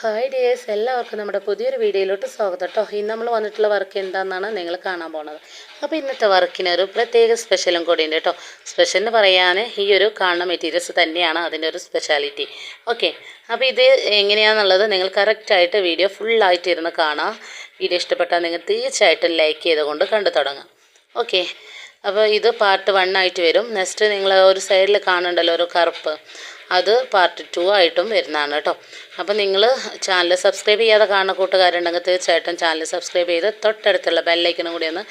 Hi dears എല്ലാവർക്കും നമ്മുടെ പുതിയൊരു വീഡിയോയിലോട്ട് സ്വാഗതം കേട്ടോ. ഇന്ന് നമ്മൾ വന്നിട്ടുള്ള വർക്ക് എന്താണെന്നാണ് നിങ്ങൾ കാണാൻ പോണത് അപ്പോൾ ഇന്നത്തെ വർക്കിന് ഒരു പ്രത്യേക സ്പെഷ്യലും കൂടി ഉണ്ട് കേട്ടോ. സ്പെഷ്യൽ എന്ന് പറയാൻ ഈ ഒരു കാണുന്ന മെറ്റീരിയൽസ് തന്നെയാണ് അതിന്റെ ഒരു സ്പെഷ്യാലിറ്റി ഓക്കെ അപ്പോൾ ഇത് എങ്ങനെയാണെന്നുള്ളത് നിങ്ങൾ കറക്റ്റായിട്ട് വീഡിയോ ഫുള്ളായിട്ട് ഇരുന്ന് കാണാം വീഡിയോ ഇഷ്ടപ്പെട്ടാൽ നിങ്ങൾ തീർച്ചയായിട്ടും ലൈക്ക് ചെയ്തുകൊണ്ട് കണ്ടു തുടങ്ങാം ഓക്കെ അപ്പോൾ ഇത് പാർട്ട് വൺ ആയിട്ട് വരും. നെക്സ്റ്റ് നിങ്ങൾ ഒരു സൈഡിൽ കാണുന്നുണ്ടല്ലോ ഒരു കറുപ്പ്. അത് പാർട്ട് ടു ആയിട്ടും വരുന്നതാണ് കേട്ടോ അപ്പോൾ നിങ്ങൾ ചാനൽ സബ്സ്ക്രൈബ് ചെയ്യാതെ കാണുന്ന കൂട്ടുകാരുണ്ടെങ്കിൽ തീർച്ചയായിട്ടും ചാനൽ സബ്സ്ക്രൈബ് ചെയ്ത് തൊട്ടടുത്തുള്ള ബെല്ലൈക്കനും കൂടി ഒന്ന്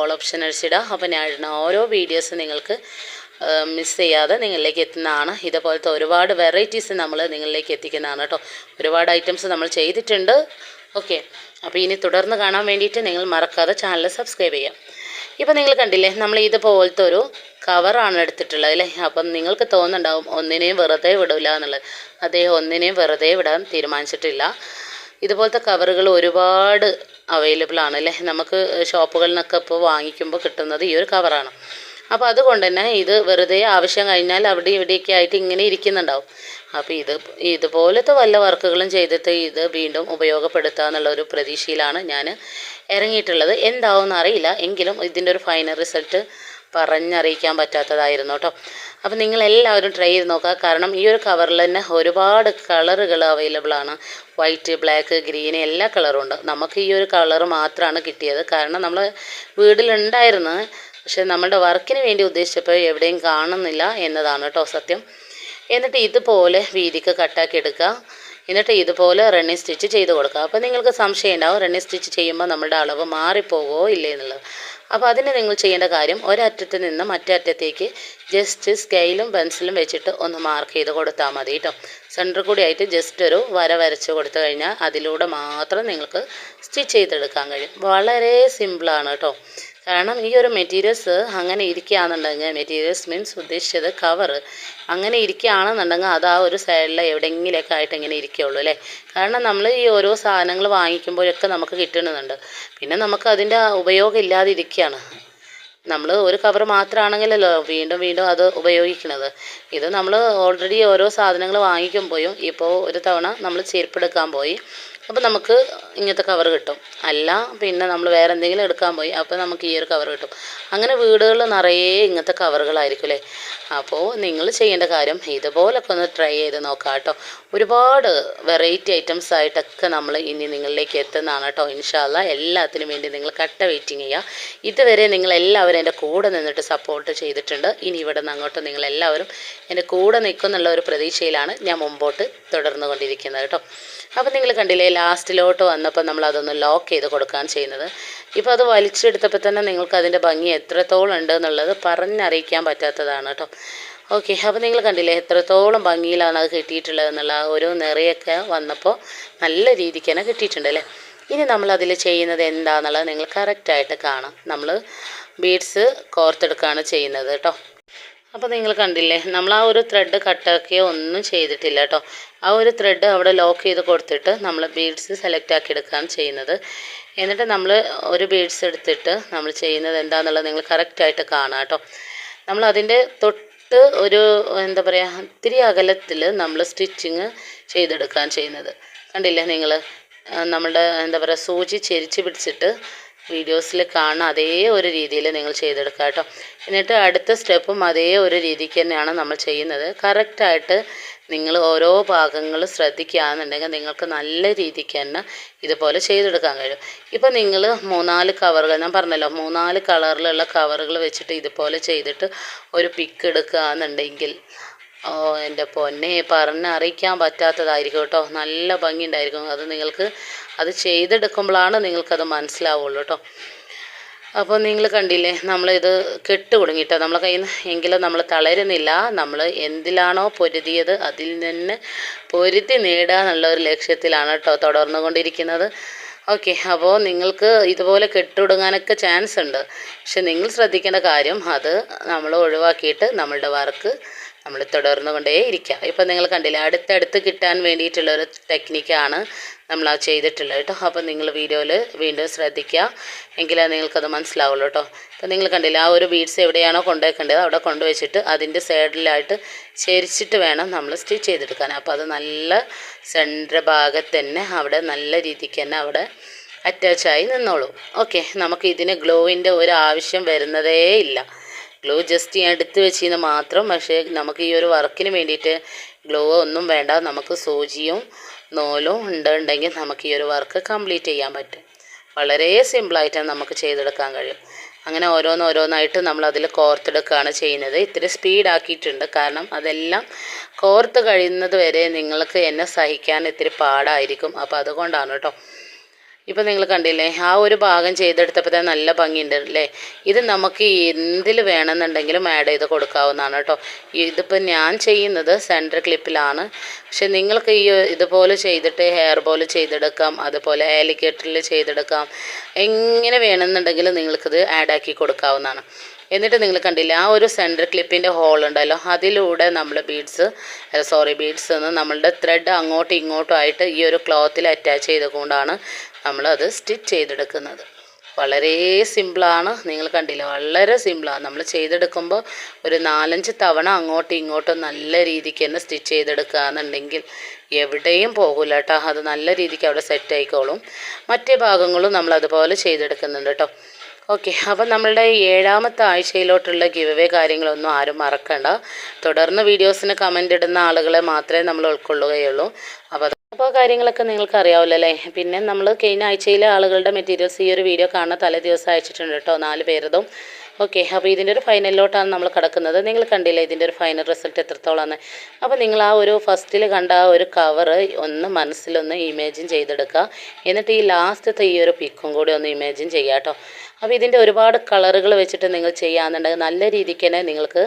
ഓൾ ഓപ്ഷൻ അടിച്ചിടുക അപ്പോൾ ഞാൻ ഇടുന്ന ഓരോ വീഡിയോസ് നിങ്ങൾക്ക് മിസ് ചെയ്യാതെ നിങ്ങളിലേക്ക് എത്തുന്നതാണ്. ഇതേപോലത്തെ ഒരുപാട് വെറൈറ്റീസ് നമ്മൾ നിങ്ങളിലേക്ക് എത്തിക്കുന്നതാണ് കേട്ടോ ഒരുപാട് ഐറ്റംസ് നമ്മൾ ചെയ്തിട്ടുണ്ട്. ഓക്കെ അപ്പോൾ ഇനി തുടർന്ന് കാണാൻ വേണ്ടിയിട്ട് നിങ്ങൾ മറക്കാതെ ചാനൽ സബ്സ്ക്രൈബ് ചെയ്യാം. ഇപ്പം നിങ്ങൾ കണ്ടില്ലേ നമ്മൾ ഇതുപോലത്തെ ഒരു കവറാണ് എടുത്തിട്ടുള്ളത് അല്ലേ? അപ്പം നിങ്ങൾക്ക് തോന്നുന്നുണ്ടാവും ഒന്നിനെയും വെറുതെ വിടില്ല എന്നുള്ളത്. അദ്ദേഹം ഒന്നിനെയും വെറുതെ വിടാൻ തീരുമാനിച്ചിട്ടില്ല. ഇതുപോലത്തെ കവറുകൾ ഒരുപാട് അവൈലബിൾ ആണ് അല്ലേ? നമുക്ക് ഷോപ്പുകളിൽ നിന്നൊക്കെ ഇപ്പോൾ വാങ്ങിക്കുമ്പോൾ കിട്ടുന്നത് ഈ ഒരു കവറാണ് അപ്പോൾ അതുകൊണ്ട് തന്നെ ഇത് വെറുതെ ആവശ്യം കഴിഞ്ഞാൽ അവിടെ ഇവിടെയൊക്കെ ആയിട്ട് ഇങ്ങനെ ഇരിക്കുന്നുണ്ടാവും. അപ്പോൾ ഇത് ഇതുപോലത്തെ വല്ല വർക്കുകളും ചെയ്തിട്ട് ഇത് വീണ്ടും ഉപയോഗപ്പെടുത്തുക എന്നുള്ള ഒരു പ്രതീക്ഷയിലാണ് ഞാൻ ഇറങ്ങിയിട്ടുള്ളത്. എന്താവും എന്നറിയില്ല എങ്കിലും ഇതിന്റെ ഒരു ഫൈനൽ റിസൾട്ട് പറഞ്ഞറിയിക്കാൻ പറ്റാത്തതായിരുന്നു കേട്ടോ. അപ്പോൾ നിങ്ങൾ എല്ലാവരും ട്രൈ ചെയ്ത് നോക്കുക. കാരണം ഈ ഒരു കവറിൽ തന്നെ ഒരുപാട് കളറുകൾ അവൈലബിൾ ആണ്. വൈറ്റ് ബ്ലാക്ക് ഗ്രീൻ എല്ലാ കളറും ഉണ്ട്. നമുക്ക് ഈ ഒരു കളർ മാത്രമാണ് കിട്ടിയത്. കാരണം നമ്മൾ വീട്ടിലുണ്ടായിരുന്നു. പക്ഷേ നമ്മുടെ വർക്കിന് വേണ്ടി ഉദ്ദേശിച്ചപ്പോൾ എവിടെയും കാണുന്നില്ല എന്നതാണ് കേട്ടോ സത്യം. എന്നിട്ട് ഇതുപോലെ വീതിക്ക് കട്ടാക്കി എടുക്കുക. എന്നിട്ട് ഇതുപോലെ റണ്ണിങ് സ്റ്റിച്ച് ചെയ്ത് കൊടുക്കുക. അപ്പോൾ നിങ്ങൾക്ക് സംശയം ഉണ്ടാവും റണ്ണിങ് സ്റ്റിച്ച് ചെയ്യുമ്പോൾ നമ്മുടെ അളവ് മാറിപ്പോകുമോ ഇല്ലേ എന്നുള്ളത്. അപ്പോൾ അതിന് നിങ്ങൾ ചെയ്യേണ്ട കാര്യം ഒരറ്റത്ത് നിന്ന് മറ്റേ അറ്റത്തേക്ക് ജസ്റ്റ് സ്കെയിലും പെൻസിലും വെച്ചിട്ട് ഒന്ന് മാർക്ക് ചെയ്ത് കൊടുത്താൽ മതി കേട്ടോ സെന്റർ കൂടി ആയിട്ട് ജസ്റ്റ് ഒരു വര വരച്ച് കൊടുത്തു കഴിഞ്ഞാൽ അതിലൂടെ മാത്രം നിങ്ങൾക്ക് സ്റ്റിച്ച് ചെയ്തെടുക്കാൻ കഴിയും. വളരെ സിമ്പിളാണ് കേട്ടോ കാരണം ഈ ഒരു മെറ്റീരിയൽസ് അങ്ങനെ ഇരിക്കുകയാണെന്നുണ്ടെങ്കിൽ മെറ്റീരിയൽസ് മീൻസ് ഉദ്ദേശിച്ചത് കവർ അങ്ങനെ ഇരിക്കുകയാണെന്നുണ്ടെങ്കിൽ അത് ആ ഒരു സൈഡിൽ എവിടെയെങ്കിലൊക്കെ ആയിട്ട് ഇങ്ങനെ ഇരിക്കുകയുള്ളൂ അല്ലേ? കാരണം നമ്മൾ ഈ ഓരോ സാധനങ്ങൾ വാങ്ങിക്കുമ്പോഴൊക്കെ നമുക്ക് കിട്ടുന്നുണ്ട് പിന്നെ നമുക്ക് അതിന്റെ ഉപയോഗം ഇല്ലാതെ ഇരിക്കുകയാണ് നമ്മൾ ഒരു കവർ മാത്രമാണെങ്കിലല്ലോ വീണ്ടും വീണ്ടും അത് ഉപയോഗിക്കുന്നത് ഇത് നമ്മൾ ഓൾറെഡി ഓരോ സാധനങ്ങൾ വാങ്ങിക്കുമ്പോഴും ഇപ്പോൾ ഒരു തവണ നമ്മൾ ചെരുപ്പെടുക്കാൻ പോയി. അപ്പോൾ നമുക്ക് ഇങ്ങനത്തെ കവർ കിട്ടും. അല്ല പിന്നെ നമ്മൾ വേറെ എന്തെങ്കിലും എടുക്കാൻ പോയി അപ്പോൾ നമുക്ക് ഈ ഒരു കവർ കിട്ടും. അങ്ങനെ വീടുകളിൽ നിറയെ ഇങ്ങനത്തെ കവറുകളായിരിക്കും അല്ലേ? അപ്പോൾ നിങ്ങൾ ചെയ്യേണ്ട കാര്യം ഇതുപോലൊക്കെ ഒന്ന് ട്രൈ ചെയ്ത് നോക്കാം കേട്ടോ ഒരുപാട് വെറൈറ്റി ഐറ്റംസ് ആയിട്ടൊക്കെ നമ്മൾ ഇനി നിങ്ങളിലേക്ക് എത്തുന്നതാണ് കേട്ടോ ഇൻഷാല്ല എല്ലാത്തിനും വേണ്ടി നിങ്ങൾ കട്ട വെയിറ്റിംഗ് ചെയ്യുക ഇതുവരെ നിങ്ങൾ എല്ലാവരും എന്റെ കൂടെ നിന്നിട്ട് സപ്പോർട്ട് ചെയ്തിട്ടുണ്ട്. ഇനി ഇവിടെ നിന്ന് അങ്ങോട്ട് നിങ്ങൾ എല്ലാവരും എന്റെ കൂടെ നിൽക്കുന്നുള്ള ഒരു പ്രതീക്ഷയിലാണ് ഞാൻ മുമ്പോട്ട് തുടർന്നു കൊണ്ടിരിക്കുന്നത് കേട്ടോ അപ്പോൾ നിങ്ങൾ കണ്ടില്ലേ ലാസ്റ്റിലോട്ട് വന്നപ്പോൾ നമ്മൾ അതൊന്ന് ലോക്ക് ചെയ്ത് കൊടുക്കാൻ ചെയ്യുന്നത്. ഇപ്പോൾ അത് വലിച്ചെടുത്തപ്പോൾ തന്നെ നിങ്ങൾക്ക് അതിന്റെ ഭംഗി എത്രത്തോളം ഉണ്ട് എന്നുള്ളത് പറഞ്ഞറിയിക്കാൻ പറ്റാത്തതാണ് കേട്ടോ. ഓക്കെ അപ്പോൾ നിങ്ങൾ കണ്ടില്ലേ എത്രത്തോളം ഭംഗിയിലാണ് അത് കിട്ടിയിട്ടുള്ളത് എന്നുള്ള ഒരു നിറയൊക്കെ വന്നപ്പോൾ നല്ല രീതിക്ക് തന്നെ കിട്ടിയിട്ടുണ്ട് അല്ലേ? ഇനി നമ്മൾ അതിൽ ചെയ്യുന്നത് എന്താണെന്നുള്ളത് നിങ്ങൾ കറക്റ്റായിട്ട് കാണാം. നമ്മൾ ബീഡ്സ് കോർത്തെടുക്കുകയാണ് ചെയ്യുന്നത് കേട്ടോ. അപ്പോൾ നിങ്ങൾ കണ്ടില്ലേ നമ്മൾ ആ ഒരു ത്രെഡ് കട്ടാക്കിയോ ഒന്നും ചെയ്തിട്ടില്ല കേട്ടോ ആ ഒരു ത്രെഡ് അവിടെ ലോക്ക് ചെയ്ത് കൊടുത്തിട്ട് നമ്മൾ ബീഡ്സ് സെലക്ട് ആക്കി എടുക്കുകയാണ് ചെയ്യുന്നത്. എന്നിട്ട് നമ്മൾ ഒരു ബീഡ്സ് എടുത്തിട്ട് നമ്മൾ ചെയ്യുന്നത് എന്താണെന്നുള്ളത് നിങ്ങൾ കറക്റ്റായിട്ട് കാണാം കേട്ടോ നമ്മൾ അതിന്റെ തൊട്ട് ഒരു എന്താ പറയുക ഇത്തിരി അകലത്തിൽ നമ്മൾ സ്റ്റിച്ചിങ് ചെയ്തെടുക്കുകയാണ് ചെയ്യുന്നത്. കണ്ടില്ലേ നിങ്ങൾ? നമ്മളുടെ എന്താ പറയുക സൂചി ചെരിച്ച് പിടിച്ചിട്ട് വീഡിയോസിൽ കാണുന്ന അതേ ഒരു രീതിയിൽ നിങ്ങൾ ചെയ്തെടുക്കുക കേട്ടോ. എന്നിട്ട് അടുത്ത സ്റ്റെപ്പും അതേ ഒരു രീതിക്ക് തന്നെയാണ് നമ്മൾ ചെയ്യുന്നത്. കറക്റ്റായിട്ട് നിങ്ങൾ ഓരോ ഭാഗങ്ങൾ ശ്രദ്ധിക്കുകയാണെന്നുണ്ടെങ്കിൽ നിങ്ങൾക്ക് നല്ല രീതിക്ക് തന്നെ ഇതുപോലെ ചെയ്തെടുക്കാൻ കഴിയും. ഇപ്പോൾ നിങ്ങൾ മൂന്നാൽ കവറുകൾ ഞാൻ പറഞ്ഞല്ലോ മൂന്നാൽ കളറിലുള്ള കവറുകൾ വെച്ചിട്ട് ഇതുപോലെ ചെയ്തിട്ട് ഒരു പിക്ക് എടുക്കുകയാണെന്നുണ്ടെങ്കിൽ ഓ എന്റെ പൊന്നെ പറഞ്ഞറിയിക്കാൻ പറ്റാത്തതായിരിക്കും കേട്ടോ. നല്ല ഭംഗി ഉണ്ടായിരിക്കും അത് നിങ്ങൾക്ക് അത് ചെയ്തെടുക്കുമ്പോഴാണ് നിങ്ങൾക്കത് മനസ്സിലാവുള്ളൂ കേട്ടോ. അപ്പോൾ നിങ്ങൾ കണ്ടില്ലേ നമ്മളിത് കെട്ട് കുടുങ്ങിട്ടോ. നമ്മളെ കയ്യിൽ നിന്ന് എങ്കിലും നമ്മൾ തളരുന്നില്ല. നമ്മൾ എന്തിലാണോ പൊരുതിയത് അതിൽ നിന്ന് പൊരുതി നേടുക എന്നുള്ള ഒരു ലക്ഷ്യത്തിലാണ് കേട്ടോ തുടർന്നു കൊണ്ടിരിക്കുന്നത്. ഓക്കെ അപ്പോൾ നിങ്ങൾക്ക് ഇതുപോലെ കെട്ടുടുങ്ങാനൊക്കെ ചാൻസ് ഉണ്ട്. പക്ഷെ നിങ്ങൾ ശ്രദ്ധിക്കേണ്ട കാര്യം അത് നമ്മൾ ഒഴിവാക്കിയിട്ട് നമ്മളുടെ വർക്ക് നമ്മൾ തുടർന്നു കൊണ്ടേ ഇരിക്കുക ഇപ്പം നിങ്ങൾ കണ്ടില്ലേ അടുത്തടുത്ത് കിട്ടാൻ വേണ്ടിയിട്ടുള്ള ഒരു ടെക്നിക്കാണ് നമ്മൾ ആ ചെയ്തിട്ടുള്ളത് കേട്ടോ. അപ്പോൾ നിങ്ങൾ വീഡിയോയിൽ വീണ്ടും ശ്രദ്ധിക്കുക. എങ്കിലേ നിങ്ങൾക്കത് മനസ്സിലാവുള്ളൂ കേട്ടോ. അപ്പോൾ നിങ്ങൾ കണ്ടില്ല ആ ഒരു ബീഡ്സ് എവിടെയാണോ കൊണ്ടുവയ്ക്കേണ്ടത് അവിടെ കൊണ്ടുവച്ചിട്ട് അതിന്റെ സൈഡിലായിട്ട് ചെരിച്ചിട്ട് വേണം നമ്മൾ സ്റ്റിച്ച് ചെയ്തെടുക്കാൻ. അപ്പോൾ അത് നല്ല സെന്റർ ഭാഗത്ത് തന്നെ അവിടെ നല്ല രീതിക്ക് തന്നെ അവിടെ അറ്റാച്ചായി നിന്നോളൂ. ഓക്കെ നമുക്ക് ഇതിന് ഗ്ലോവിന്റെ ഒരു ആവശ്യം വരുന്നതേ ഇല്ല. ഗ്ലോ ജസ്റ്റ് ഞാൻ എടുത്ത് വെച്ചിരുന്ന മാത്രം പക്ഷേ നമുക്ക് ഈ ഒരു വർക്കിന് വേണ്ടിയിട്ട് ഗ്ലോ ഒന്നും വേണ്ട. നമുക്ക് സൂചിയും നൂലും ഉണ്ടെങ്കിൽ നമുക്ക് ഈ ഒരു വർക്ക് കംപ്ലീറ്റ് ചെയ്യാൻ പറ്റും. വളരെ സിമ്പിളായിട്ടാണ് നമുക്ക് ചെയ്തെടുക്കാൻ കഴിയും. അങ്ങനെ ഓരോന്നോരോന്നായിട്ട് നമ്മൾ അതിൽ കോർത്തെടുക്കുകയാണ് ചെയ്യുന്നത്. ഇത്തിരി സ്പീഡാക്കിയിട്ടുണ്ട് കാരണം അതെല്ലാം കോർത്ത് കഴിയുന്നത് വരെ നിങ്ങൾക്ക് എന്നെ സഹിക്കാൻ ഇത്തിരി പാടായിരിക്കും. അപ്പോൾ അതുകൊണ്ടാണ് കേട്ടോ. ഇപ്പം നിങ്ങൾ കണ്ടില്ലേ ആ ഒരു ഭാഗം ചെയ്തെടുത്തപ്പോൾ തന്നെ നല്ല ഭംഗിയുണ്ട് അല്ലേ ഇത് നമുക്ക് എന്തിൽ വേണമെന്നുണ്ടെങ്കിലും ആഡ് ചെയ്ത് കൊടുക്കാവുന്നതാണ് കേട്ടോ. ഇതിപ്പോൾ ഞാൻ ചെയ്യുന്നത് സെന്റർ ക്ലിപ്പിലാണ് പക്ഷെ നിങ്ങൾക്ക് ഈ ഇതുപോലെ ചെയ്തിട്ട് ഹെയർ ബോൾ ചെയ്തെടുക്കാം അതുപോലെ ആലിക്കേറ്ററിൽ ചെയ്തെടുക്കാം എങ്ങനെ വേണമെന്നുണ്ടെങ്കിലും നിങ്ങൾക്കിത് ആഡാക്കി കൊടുക്കാവുന്നതാണ്. എന്നിട്ട് നിങ്ങൾ കണ്ടില്ല ആ ഒരു സെന്റർ ക്ലിപ്പിന്റെ ഹോൾ ഉണ്ടല്ലോ അതിലൂടെ നമ്മൾ ബീഡ്സ് സോറി ബീഡ്സ് എന്ന് നമ്മളുടെ ത്രെഡ് അങ്ങോട്ടും ഇങ്ങോട്ടും ആയിട്ട് ഈ ഒരു ക്ലോത്തിൽ അറ്റാച്ച് ചെയ്തുകൊണ്ടാണ് നമ്മളത് സ്റ്റിച്ച് ചെയ്തെടുക്കുന്നത്. വളരെ സിമ്പിളാണ് നിങ്ങൾ കണ്ടില്ല വളരെ സിമ്പിളാണ് നമ്മൾ ചെയ്തെടുക്കുമ്പോൾ ഒരു നാലഞ്ച് തവണ അങ്ങോട്ടും ഇങ്ങോട്ടും നല്ല രീതിക്ക് തന്നെ സ്റ്റിച്ച് ചെയ്തെടുക്കുക എന്നുണ്ടെങ്കിൽ എവിടെയും പോകില്ല കേട്ടോ അത് നല്ല രീതിക്ക് അവിടെ സെറ്റ് ആയിക്കോളും. മറ്റേ ഭാഗങ്ങളും നമ്മൾ അതുപോലെ ചെയ്തെടുക്കുന്നുണ്ട് കേട്ടോ ഓക്കെ അപ്പം നമ്മളുടെ ഏഴാമത്തെ ആഴ്ചയിലോട്ടുള്ള ഗിവ് അവേ കാര്യങ്ങളൊന്നും ആരും മറക്കണ്ട. തുടർന്ന് വീഡിയോസിന് കമന്റ് ഇടുന്ന ആളുകളെ മാത്രമേ നമ്മൾ ഉൾക്കൊള്ളുകയുള്ളൂ. അപ്പോൾ അപ്പോൾ കാര്യങ്ങളൊക്കെ നിങ്ങൾക്ക് അറിയാവില്ല അല്ലേ പിന്നെ നമ്മൾ കഴിഞ്ഞ ആഴ്ചയിലെ ആളുകളുടെ മെറ്റീരിയൽസ് ഈ ഒരു വീഡിയോ കാണുന്ന തലേ ദിവസം അയച്ചിട്ടുണ്ട് കേട്ടോ നാല് പേരതും. ഓക്കെ അപ്പോൾ ഇതിന്റെ ഒരു ഫൈനലിലോട്ടാണ് നമ്മൾ കിടക്കുന്നത്. നിങ്ങൾ കണ്ടില്ലേ ഇതിന്റെ ഒരു ഫൈനൽ റിസൾട്ട് എത്രത്തോളമാണ് അപ്പോൾ നിങ്ങൾ ആ ഒരു ഫസ്റ്റിൽ കണ്ട ആ ഒരു കവർ ഒന്ന് മനസ്സിലൊന്ന് ഇമേജിൻ ചെയ്തെടുക്കുക എന്നിട്ട് ഈ ലാസ്റ്റത്തെ ഈ ഒരു പിക്കും കൂടി ഒന്ന് ഇമേജിൻ ചെയ്യുക കേട്ടോ അപ്പോൾ ഇതിന്റെ ഒരുപാട് കളറുകൾ വെച്ചിട്ട് നിങ്ങൾ ചെയ്യാമെന്നുണ്ടെങ്കിൽ നല്ല രീതിക്ക് തന്നെ നിങ്ങൾക്ക്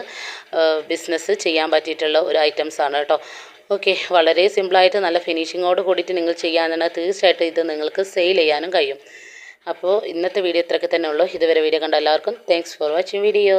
ബിസിനസ് ചെയ്യാൻ പറ്റിയിട്ടുള്ള ഒരു ഐറ്റംസ് ആണ് കേട്ടോ ഓക്കെ വളരെ സിമ്പിളായിട്ട് നല്ല ഫിനിഷിങ്ങോട് കൂടിയിട്ട് നിങ്ങൾ ചെയ്യാമെന്നുണ്ടെങ്കിൽ തീർച്ചയായിട്ടും ഇത് നിങ്ങൾക്ക് സെയിൽ ചെയ്യാനും കഴിയും. അപ്പോൾ ഇന്നത്തെ വീഡിയോ ഇത്രയൊക്കെ തന്നെ ഉള്ളൂ. ഇതുവരെ വീഡിയോ കണ്ട എല്ലാവർക്കും താങ്ക്സ് ഫോർ വാച്ചിങ് വീഡിയോ